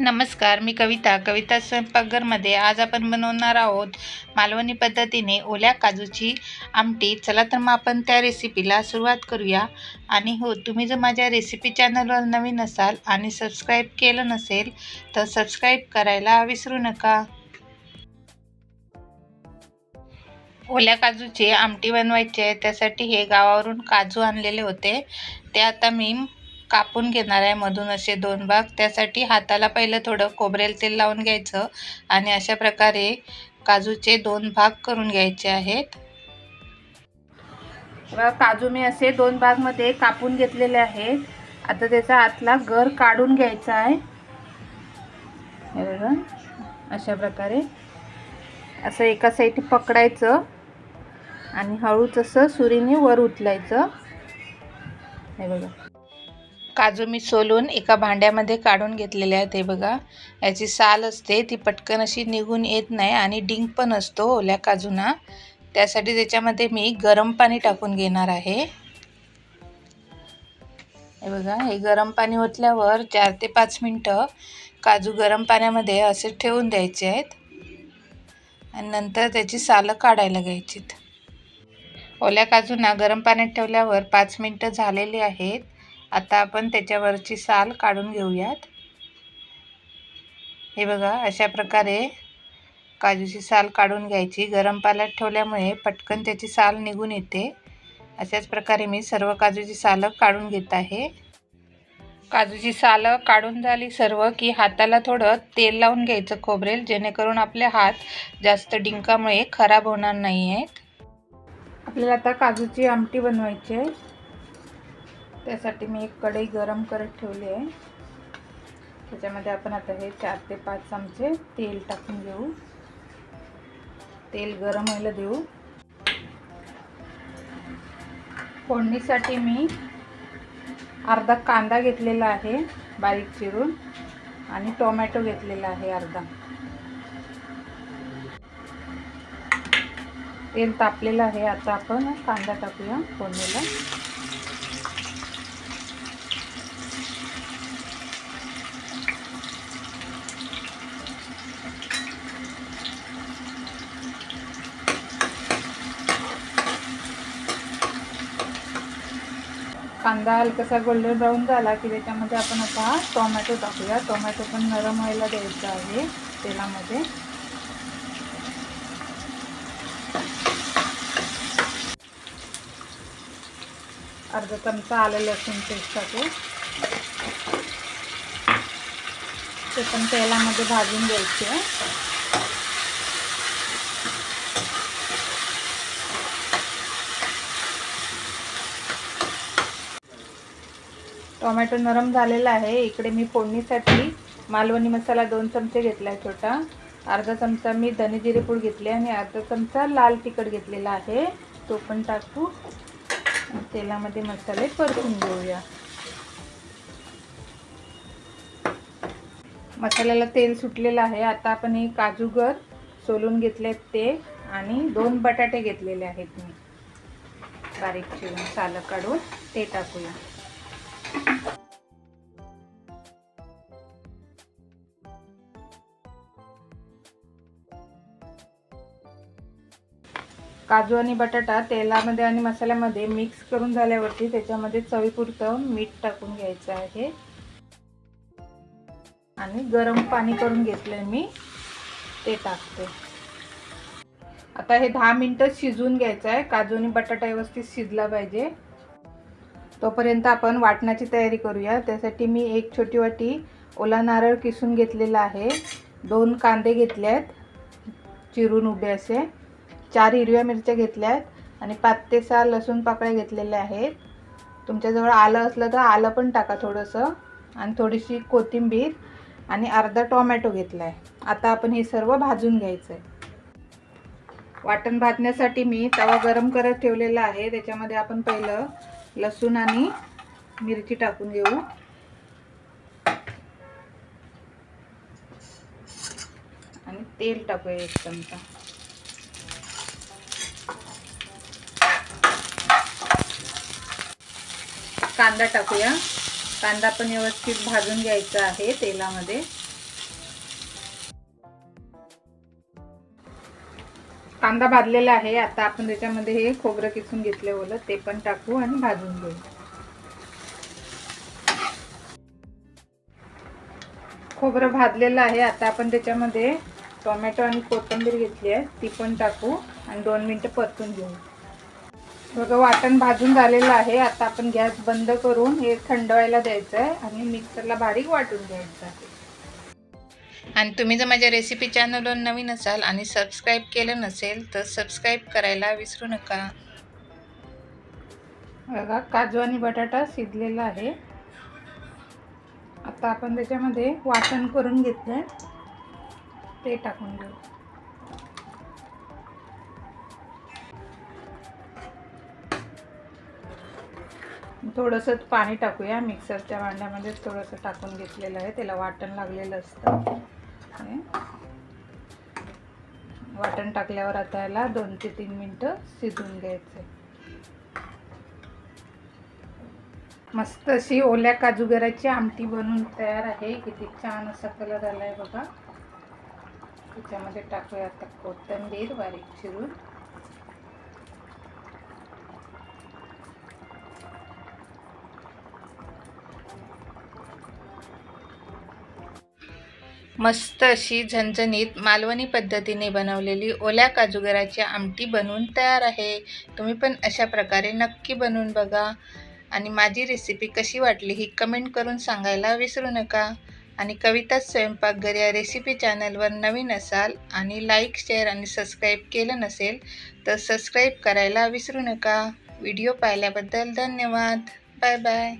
नमस्कार मी कविता. कविता स्वयंपाकघरमध्ये आज आपण बनवणार आहोत मालवणी पद्धतीने ओल्या काजूची आमटी. चला तर मग आपण त्या रेसिपीला सुरुवात करूया. आणि हो तुम्ही जर माझ्या रेसिपी चॅनलवर नवीन असाल आणि सबस्क्राईब केलं नसेल तर सबस्क्राईब करायला विसरू नका. ओल्या काजूची आमटी बनवायची आहे. त्यासाठी हे गावावरून काजू आणलेले होते. ते आता मी कापून घेणार आहे मधून असे दोन भाग. त्यासाठी हाताला पहिलं थोडं खोबरेल तेल लावून घ्यायचं आणि अशा प्रकारे काजूचे दोन भाग करून घ्यायचे आहेत. काजू मी असे दोन भागमध्ये कापून घेतलेले आहेत आता त्याचा आतला गर काढून घ्यायचा आहे. हे बघा अशा प्रकारे. असं एका साईड पकडायचं आणि हळूच असं सुरीने वर उचलायचं. हे बघा. काजू मी सोलून एका भांड्यामध्ये काढून घेतलेले आहेत हे बघा. याची साल असते ती पटकन अशी निघून येत नाही आणि डिंक पण असतो ओल्या काजूना. त्यासाठी त्याच्यामध्ये मी गरम पाणी टाकून घेणार आहे. हे बघा हे गरम पाणी ओतल्यावर चार ते पाच मिनटं काजू गरम पाण्यामध्ये असे ठेवून द्यायचे आहेत. आणि नंतर त्याची सालं काढायला घ्यायचीत. ओल्या काजूंना गरम पाण्यात ठेवल्यावर पाच मिनटं झालेली आहेत. आता आपण त्याच्यावरची साल काढून घेऊयात. हे बघा अशा प्रकारे काजूची साल काढून घ्यायची. गरम पाण्यात ठेवल्यामुळे पटकन त्याची साल निघून येते. अशाच प्रकारे मी सर्व काजूची सालं काढून घेत आहे. काजूची सालं काढून झाली सर्व की हाताला थोडं तेल लावून घ्यायचं खोबरेल जेणेकरून आपले हात जास्त डिंकामुळे खराब होणार नाही आहेत आपल्याला आता काजूची आमटी बनवायची आहे. त्यासाठी मी एक कढई गरम करत ठेवली आहे. त्याच्यामध्ये आपण आता हे चार ते पाच चमचे तेल टाकून घेऊ. तेल गरम व्हायला देऊ. फोडणीसाठी मी अर्धा कांदा घेतलेला आहे बारीक चिरून आणि टोमॅटो घेतलेला आहे अर्धा. तेल तापलेलं आहे आता आपण कांदा टाकूया फोडणीला. कांदा हलकासा गोल्डन ब्राऊन झाला की त्याच्यामध्ये आपण आता टोमॅटो टाकूया. टोमॅटो पण नरम व्हायला द्यायचा आहे तेलामध्ये. अर्धा चमचा आलं लसूण पेस्ट टाकू ते पण तेलामध्ये भाजून द्यायचे टोमॅटो नरम झालेला आहे. इकडे मी फोडणीसाठी मालवणी मसाला दोन चमचे घेतला आहे छोटा. अर्धा चमचा मी धने जिरेपूड घेतले आणि अर्धा चमचा लाल तिखट घेतलेला आहे. तो पण टाकू. तेलामध्ये मसाले परतून घेऊया. मसाल्याला तेल सुटलेलं आहे. आता आपण हे काजूगर सोलून घेतलेत ते आणि दोन बटाटे घेतलेले आहेत मी. बारीक चिरून सालं काढून ते टाकूया. काजू आणि बटाटा तेलामध्ये आणि मसाल्यामध्ये मिक्स करून झाल्यावरती त्याच्यामध्ये चवीपुरतं मीठ टाकून घ्यायचं आहे. आणि गरम पाणी करून घेतलंय मी ते टाकते. आता हे दहा मिनटं शिजवून घ्यायचं आहे. काजू आणि बटाटा व्यवस्थित शिजला पाहिजे. तोपर्यंत आपण वाटणाची तयारी करूया. त्यासाठी मी एक छोटी वाटी ओला नारळ किसून घेतलेला आहे. दोन कांदे घेतले आहेत चिरून उभे असे. चार हिरव्या मिरच्या घेतल्या आहेत आणि पाच ते सहा लसूण पाकळ्या घेतलेल्या आहेत. तुमच्याजवळ आलं असलं तर आलं पण टाका थोडंसं. आणि थोडीशी कोथिंबीर आणि अर्धा टोमॅटो घेतला आहे आता आपण हे सर्व भाजून घ्यायचं आहे वाटण भाजण्यासाठी मी तवा गरम करत ठेवलेला आहे. त्याच्यामध्ये आपण पहिलं लसूण आणि मिरची टाकून घेऊ. आणि तेल टाकूया एक चमचा. कांदा टाकूया. कांदा पण व्यवस्थित भाजून घ्यायचा आहे तेलामध्ये. कांदा भाजलेला आहे. आता आपण त्याच्यामध्ये हे खोबरं किसून घेतलं ओलं ते पण टाकू आणि भाजून घेऊ. खोबरं भाजलेलं आहे. आता आपण त्याच्यामध्ये टोमॅटो आणि कोथिंबीर घेतली आहे. ती पण टाकू आणि दोन मिनटं परतून घेऊ. बघा वाटण भाजून झालेलं आहे. आता आपण गॅस बंद करून हे थंड व्हायला द्यायचं आहे आणि मिक्सरला बारीक वाटून घ्यायचं आहे. आणि तुम्ही जर माझ्या रेसिपी चॅनलवर नवीन असाल आणि सबस्क्राईब केलं नसेल तर सबस्क्राईब करायला विसरू नका. बघा काजू आणि बटाटा शिजलेला आहे. आता आपण त्याच्यामध्ये वाटण करून घेतलं ते टाकून घेऊ थोडंसं पाणी टाकूया. मिक्सरच्या भांड्यामध्ये थोडंसं टाकून घेतलेलं आहे. त्याला वाटण लागलेलं असतं हे. वाटण टाकल्यावर आता याला दोन ते तीन मिनटं शिजून घ्यायचे. मस्त अशी ओल्या काजूगराची आमटी बनवून तयार आहे. किती छान असा कलर आला आहे बघा. त्याच्यामध्ये टाकूया आता कोथिंबीर बारीक चिरून. मस्त अशी झणझणीत मालवणी पद्धतीने बनवलेली ओल्या काजूगराची आमटी बनवून तयार आहे. तुम्ही पण अशा प्रकारे नक्की बनवून बघा. आणि माझी रेसिपी कशी वाटली ही कमेंट करून सांगायला विसरू नका. आणि कविताच स्वयंपाकघर या रेसिपी चॅनलवर नवीन असाल आणि लाईक शेअर आणि सबस्क्राईब केलं नसेल तर सबस्क्राईब करायला विसरू नका. व्हिडिओ पाहिल्याबद्दल धन्यवाद. Bye bye